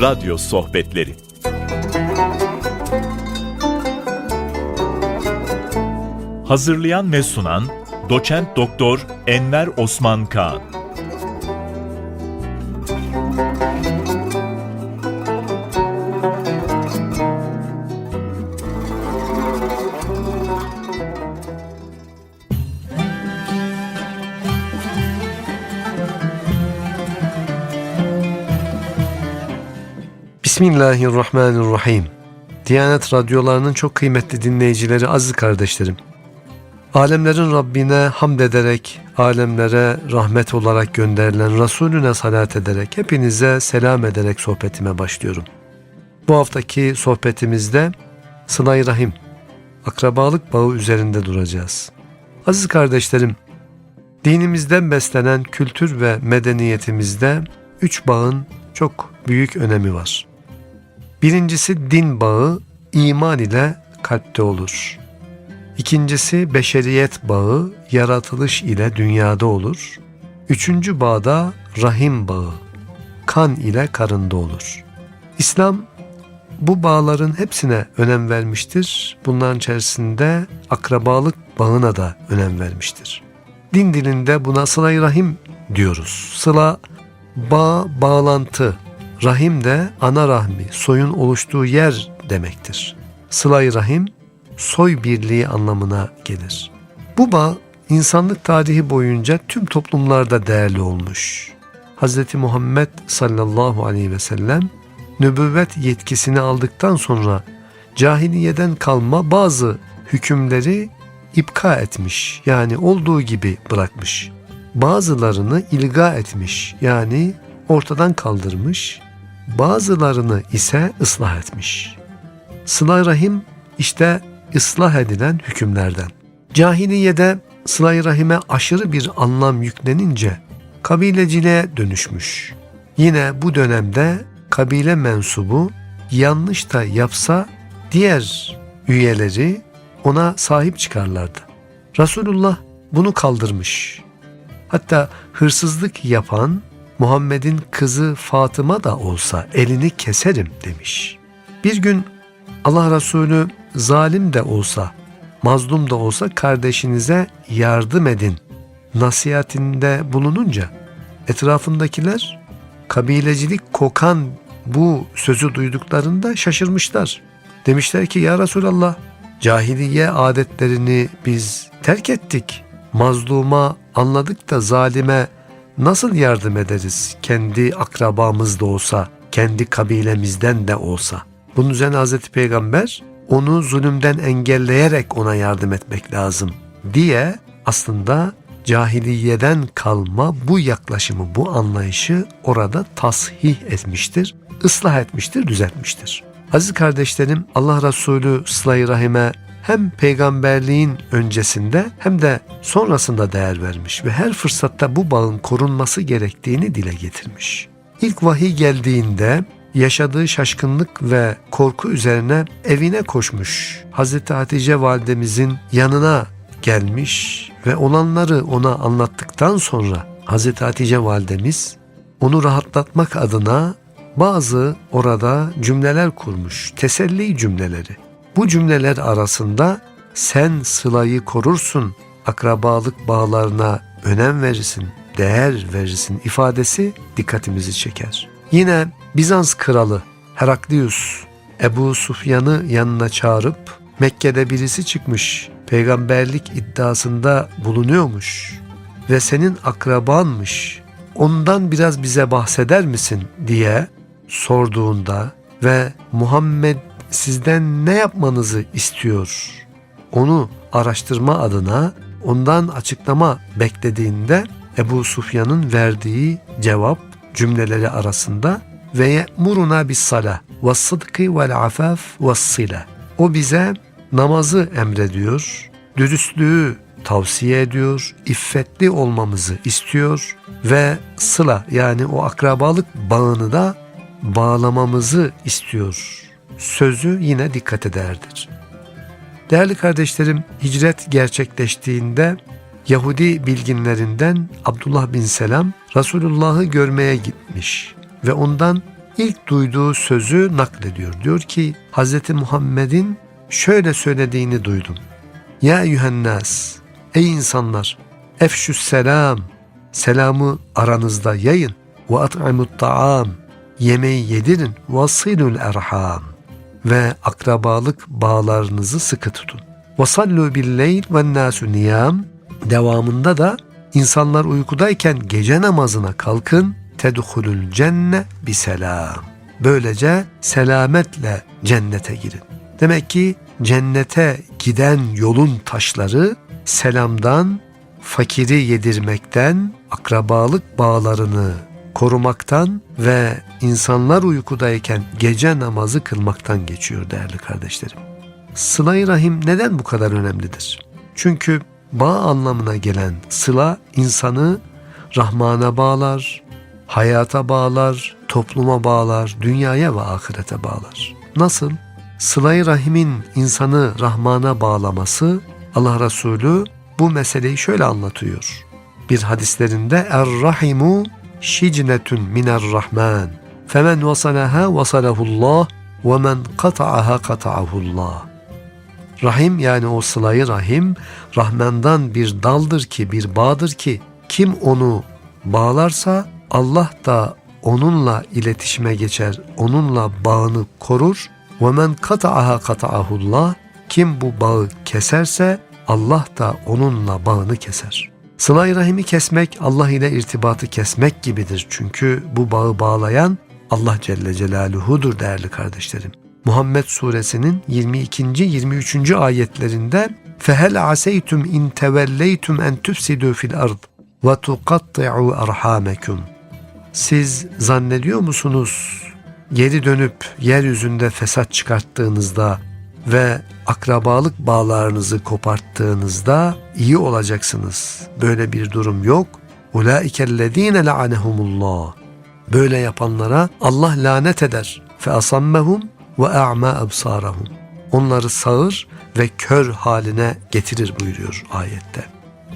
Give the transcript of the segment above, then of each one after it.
Radyo Sohbetleri. Hazırlayan ve sunan Doçent Doktor Enver Osman Kağan Bismillahirrahmanirrahim. Diyanet radyolarının çok kıymetli dinleyicileri, aziz kardeşlerim. Alemlerin Rabbine hamd ederek, alemlere rahmet olarak gönderilen Resulüne salat ederek, hepinize selam ederek sohbetime başlıyorum. Bu haftaki sohbetimizde Sıla-i Rahim, akrabalık bağı üzerinde duracağız. Aziz kardeşlerim, dinimizden beslenen kültür ve medeniyetimizde üç bağın çok büyük önemi var. Birincisi din bağı iman ile kalpte olur. İkincisi beşeriyet bağı yaratılış ile dünyada olur. Üçüncü bağda rahim bağı kan ile karında olur. İslam bu bağların hepsine önem vermiştir. Bunların içerisinde akrabalık bağına da önem vermiştir. Din dilinde buna sıla rahim diyoruz. Sıla bağ, bağlantı, Rahim de ana rahmi, soyun oluştuğu yer demektir. Sıla-i Rahim, soy birliği anlamına gelir. Bu bağ insanlık tarihi boyunca tüm toplumlarda değerli olmuş. Hz. Muhammed sallallahu aleyhi ve sellem nübüvvet yetkisini aldıktan sonra cahiliyeden kalma bazı hükümleri ipka etmiş yani olduğu gibi bırakmış. Bazılarını ilga etmiş yani ortadan kaldırmış bazılarını ise ıslah etmiş. Sıla rahim işte ıslah edilen hükümlerden. Cahiliyede sıla rahime aşırı bir anlam yüklenince kabileciliğe dönüşmüş. Yine bu dönemde kabile mensubu yanlış da yapsa diğer üyeleri ona sahip çıkarlardı. Resulullah bunu kaldırmış. Hatta hırsızlık yapan Muhammed'in kızı Fatıma da olsa elini keserim demiş. Bir gün Allah Resulü zalim de olsa, mazlum da olsa kardeşinize yardım edin nasihatinde bulununca etrafındakiler kabilecilik kokan bu sözü duyduklarında şaşırmışlar. Demişler ki ya Resulallah cahiliye adetlerini biz terk ettik. Mazluma anladık da zalime nasıl yardım ederiz kendi akrabamız da olsa, kendi kabilemizden de olsa? Bunun üzerine Hazreti Peygamber onu zulümden engelleyerek ona yardım etmek lazım diye aslında cahiliyeden kalma bu yaklaşımı, bu anlayışı orada tasih etmiştir, ıslah etmiştir, düzeltmiştir. Aziz kardeşlerim Allah Resulü sıla rahime hem peygamberliğin öncesinde hem de sonrasında değer vermiş ve her fırsatta bu bağın korunması gerektiğini dile getirmiş. İlk vahiy geldiğinde yaşadığı şaşkınlık ve korku üzerine evine koşmuş. Hazreti Hatice validemizin yanına gelmiş ve olanları ona anlattıktan sonra Hazreti Hatice validemiz onu rahatlatmak adına bazı orada cümleler kurmuş, teselli cümleleri. Bu cümleler arasında sen sılayı korursun, akrabalık bağlarına önem verirsin, değer verirsin ifadesi dikkatimizi çeker. Yine Bizans kralı Heraklius Ebu Sufyan'ı yanına çağırıp Mekke'de birisi çıkmış, peygamberlik iddiasında bulunuyormuş ve senin akrabanmış, ondan biraz bize bahseder misin diye sorduğunda ve Muhammed sizden ne yapmanızı istiyor? Onu araştırma adına ondan açıklama beklediğinde Ebu Sufyan'ın verdiği cevap cümleleri arasında ve ye'muruna bis sala ve sıdkı vel afaf ve sila. O bize namazı emrediyor, dürüstlüğü tavsiye ediyor, iffetli olmamızı istiyor ve sıla yani o akrabalık bağını da bağlamamızı istiyor sözü yine dikkat ederdir. Değerli kardeşlerim, hicret gerçekleştiğinde Yahudi bilginlerinden Abdullah bin Selam Resulullah'ı görmeye gitmiş ve ondan ilk duyduğu sözü naklediyor. Diyor ki Hz. Muhammed'in şöyle söylediğini duydum. Ya eyyühennas, ey insanlar, efşüs selam, selamı aranızda yayın. Ve at'imut ta'am, yemeği yedirin. Ve silul erham, ve akrabalık bağlarınızı sıkı tutun. Ve sallu billeyl ve nasu niyam, devamında da insanlar uykudayken gece namazına kalkın. Tedhulul cenne bi selam. Böylece selametle cennete girin. Demek ki cennete giden yolun taşları selamdan, fakiri yedirmekten, akrabalık bağlarını korumaktan ve insanlar uykudayken gece namazı kılmaktan geçiyor değerli kardeşlerim. Sıla-i Rahim neden bu kadar önemlidir? Çünkü bağ anlamına gelen sıla insanı Rahman'a bağlar, hayata bağlar, topluma bağlar, dünyaya ve ahirete bağlar. Nasıl? Sıla-i Rahim'in insanı Rahman'a bağlaması Allah Resulü bu meseleyi şöyle anlatıyor. Bir hadislerinde Er-Rahimu şicnetun miner Rahman. Femen vasalaha vasalahullah ve men kata'aha kata'ahullah. Rahim yani o sılayı rahim Rahman'dan bir daldır ki bir bağdır ki kim onu bağlarsa Allah da onunla iletişime geçer, onunla bağını korur. Ve men kata'aha kata'ahullah kim bu bağı keserse Allah da onunla bağını keser. Sıla-i Rahim'i kesmek Allah ile irtibatı kesmek gibidir. Çünkü bu bağı bağlayan Allah Celle Celaluhu'dur değerli kardeşlerim. Muhammed suresinin 22. 23. ayetlerinde فَهَلْ عَسَيْتُمْ اِنْ تَوَلَّيْتُمْ اَنْ تُفْسِدُوا فِي الْأَرْضِ وَتُقَطِّعُوا أَرْحَامَكُمْ Siz zannediyor musunuz geri dönüp yeryüzünde fesat çıkarttığınızda ve akrabalık bağlarınızı koparttığınızda iyi olacaksınız. Böyle bir durum yok. Ulaikellezine la'anehumullah. Böyle yapanlara Allah lanet eder. Fe asammehum ve a'ma absarahum. Onları sağır ve kör haline getirir buyuruyor ayette.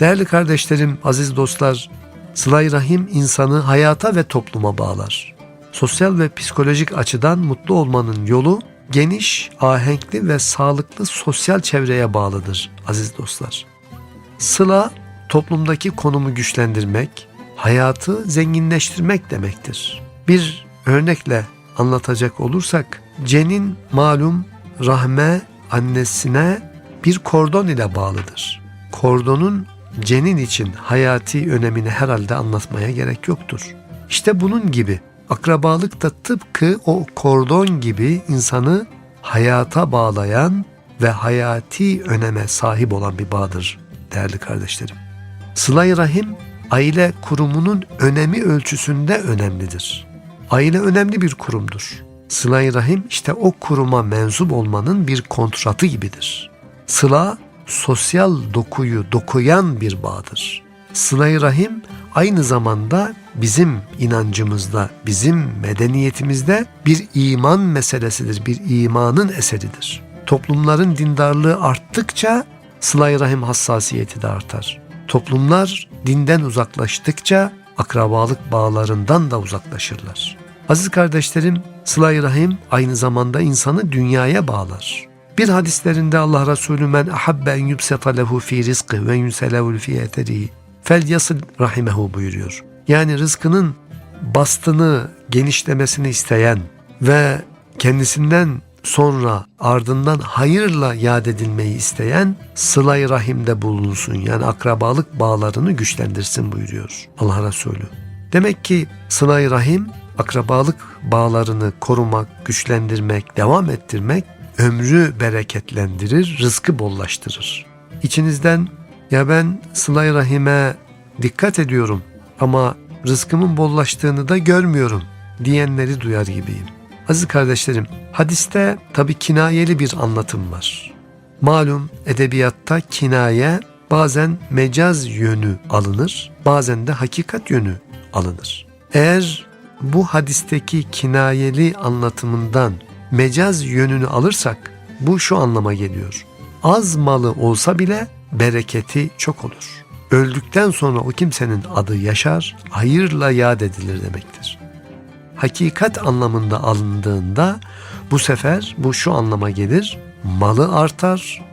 Değerli kardeşlerim, aziz dostlar, Sıla-i Rahim insanı hayata ve topluma bağlar. Sosyal ve psikolojik açıdan mutlu olmanın yolu geniş, ahenkli ve sağlıklı sosyal çevreye bağlıdır aziz dostlar. Sıla toplumdaki konumu güçlendirmek, hayatı zenginleştirmek demektir. Bir örnekle anlatacak olursak cenin malum rahme annesine bir kordon ile bağlıdır. Kordonun cenin için hayati önemini herhalde anlatmaya gerek yoktur. İşte bunun gibi akrabalık da tıpkı o kordon gibi insanı hayata bağlayan ve hayati öneme sahip olan bir bağdır değerli kardeşlerim. Sıla-i Rahim aile kurumunun önemi ölçüsünde önemlidir. Aile önemli bir kurumdur. Sıla-i Rahim işte o kuruma mensup olmanın bir kontratı gibidir. Sıla sosyal dokuyu dokuyan bir bağdır. Sıla-i Rahim aynı zamanda bizim inancımızda, bizim medeniyetimizde bir iman meselesidir, bir imanın eseridir. Toplumların dindarlığı arttıkça sıla-i rahim hassasiyeti de artar. Toplumlar dinden uzaklaştıkça akrabalık bağlarından da uzaklaşırlar. Aziz kardeşlerim, sıla-i rahim aynı zamanda insanı dünyaya bağlar. Bir hadislerinde Allah Resulü men ahabbe en yubseta lehu fi rizqi ve yunselehu fi eterihi fel yasıl rahimehu buyuruyor. Yani rızkının bastını, genişlemesini isteyen ve kendisinden sonra ardından hayırla yad edilmeyi isteyen sıla-i rahimde bulunsun. Yani akrabalık bağlarını güçlendirsin buyuruyor Allah Resulü. Demek ki sıla-i rahim akrabalık bağlarını korumak, güçlendirmek, devam ettirmek ömrü bereketlendirir, rızkı bollaştırır. İçinizden ya ben sıla-i rahime dikkat ediyorum ama rızkımın bollaştığını da görmüyorum diyenleri duyar gibiyim. Aziz kardeşlerim, hadiste tabi kinayeli bir anlatım var. Malum edebiyatta kinaye bazen mecaz yönü alınır, bazen de hakikat yönü alınır. Eğer bu hadisteki kinayeli anlatımından mecaz yönünü alırsak bu şu anlama geliyor. Az malı olsa bile bereketi çok olur. Öldükten sonra o kimsenin adı yaşar, hayırla yad edilir demektir. hakikat anlamında alındığında bu sefer bu şu anlama gelir. Malı artar,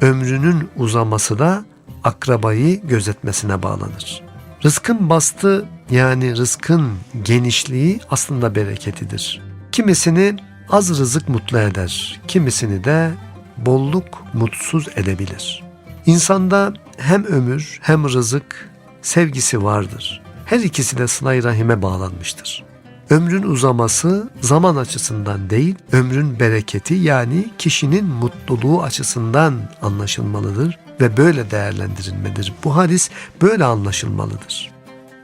ömrünün uzaması da akrabayı gözetmesine bağlanır. Rızkın bastı yani rızkın genişliği aslında bereketidir. Kimisini az rızık mutlu eder, kimisini de bolluk mutsuz edebilir. İnsanda hem ömür hem rızık sevgisi vardır. Her ikisi de sıla rahime bağlanmıştır. Ömrün uzaması zaman açısından değil, ömrün bereketi yani kişinin mutluluğu açısından anlaşılmalıdır ve böyle değerlendirilmelidir. Bu hadis böyle anlaşılmalıdır.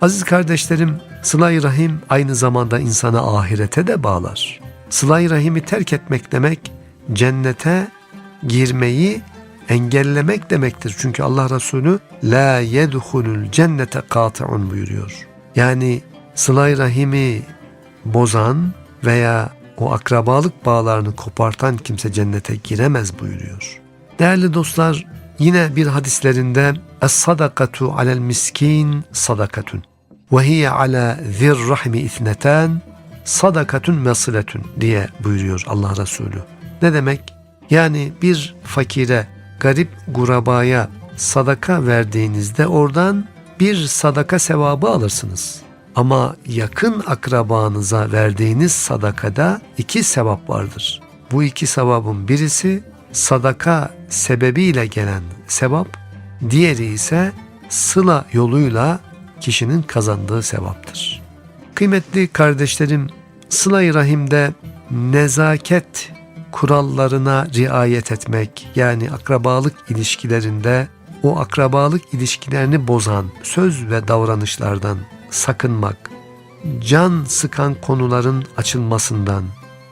Aziz kardeşlerim, sıla rahim aynı zamanda insanı ahirete de bağlar. sıla rahimi terk etmek demek, cennete girmeyi engellemek demektir. Çünkü Allah Resulü la yedhulul cennete kati'un buyuruyor. Yani sıla rahimi bozan veya o akrabalık bağlarını kopartan kimse cennete giremez buyuruyor. Değerli dostlar yine bir hadislerinde Es-sadakatu alel miskin sadakatun ve hiye ala zir rahmi ithneten sadakatun mesiletun diye buyuruyor Allah Resulü. Ne demek? Yani bir fakire, garip gurabaya sadaka verdiğinizde oradan bir sadaka sevabı alırsınız. Ama yakın akrabanıza verdiğiniz sadakada iki sevap vardır. Bu iki sevabın birisi sadaka sebebiyle gelen sevap, diğeri ise sıla yoluyla kişinin kazandığı sevaptır. Kıymetli kardeşlerim, sıla-i rahimde nezaket kurallarına riayet etmek yani akrabalık ilişkilerinde o akrabalık ilişkilerini bozan söz ve davranışlardan sakınmak, can sıkan konuların açılmasından,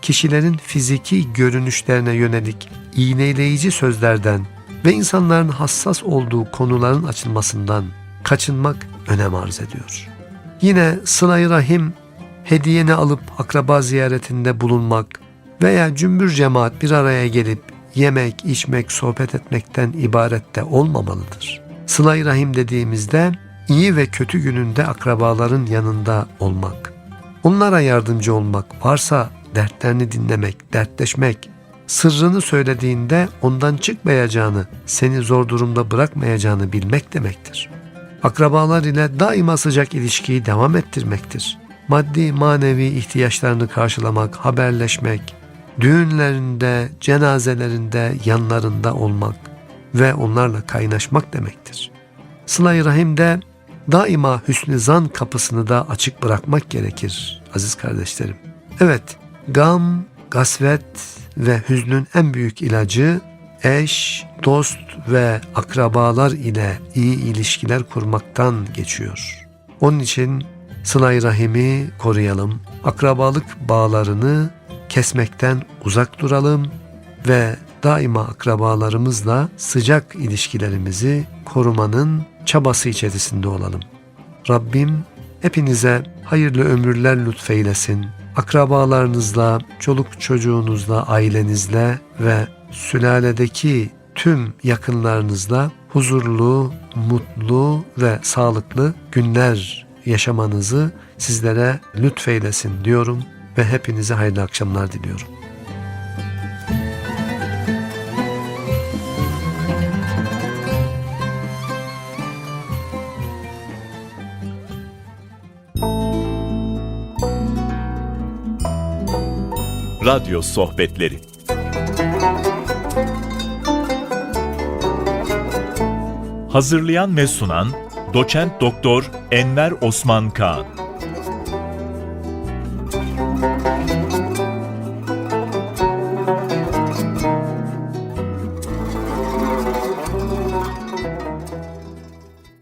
kişilerin fiziki görünüşlerine yönelik iğneleyici sözlerden ve insanların hassas olduğu konuların açılmasından kaçınmak önem arz ediyor. Yine sıla rahim hediyeni alıp akraba ziyaretinde bulunmak veya cümbür cemaat bir araya gelip yemek, içmek, sohbet etmekten ibaret de olmamalıdır. Sıla rahim dediğimizde iyi ve kötü gününde akrabaların yanında olmak, onlara yardımcı olmak, varsa dertlerini dinlemek, dertleşmek, sırrını söylediğinde ondan çıkmayacağını, seni zor durumda bırakmayacağını bilmek demektir. Akrabalar ile daima sıcak ilişkiyi devam ettirmektir. Maddi manevi ihtiyaçlarını karşılamak, haberleşmek, düğünlerinde, cenazelerinde yanlarında olmak ve onlarla kaynaşmak demektir. Sıla-i Rahim'de daima hüsnü zan kapısını da açık bırakmak gerekir aziz kardeşlerim. Evet, gam, gasvet ve hüznün en büyük ilacı eş, dost ve akrabalar ile iyi ilişkiler kurmaktan geçiyor. Onun için sıla rahimi koruyalım, akrabalık bağlarını kesmekten uzak duralım ve daima akrabalarımızla sıcak ilişkilerimizi korumanın çabası içerisinde olalım. Rabbim hepinize hayırlı ömürler lütfeylesin. Akrabalarınızla, çoluk çocuğunuzla, ailenizle ve sülaledeki tüm yakınlarınızla huzurlu, mutlu ve sağlıklı günler yaşamanızı sizlere lütfeylesin diyorum ve hepinize hayırlı akşamlar diliyorum. Radyo Sohbetleri Hazırlayan ve sunan Doçent Doktor Enver Osman Kaan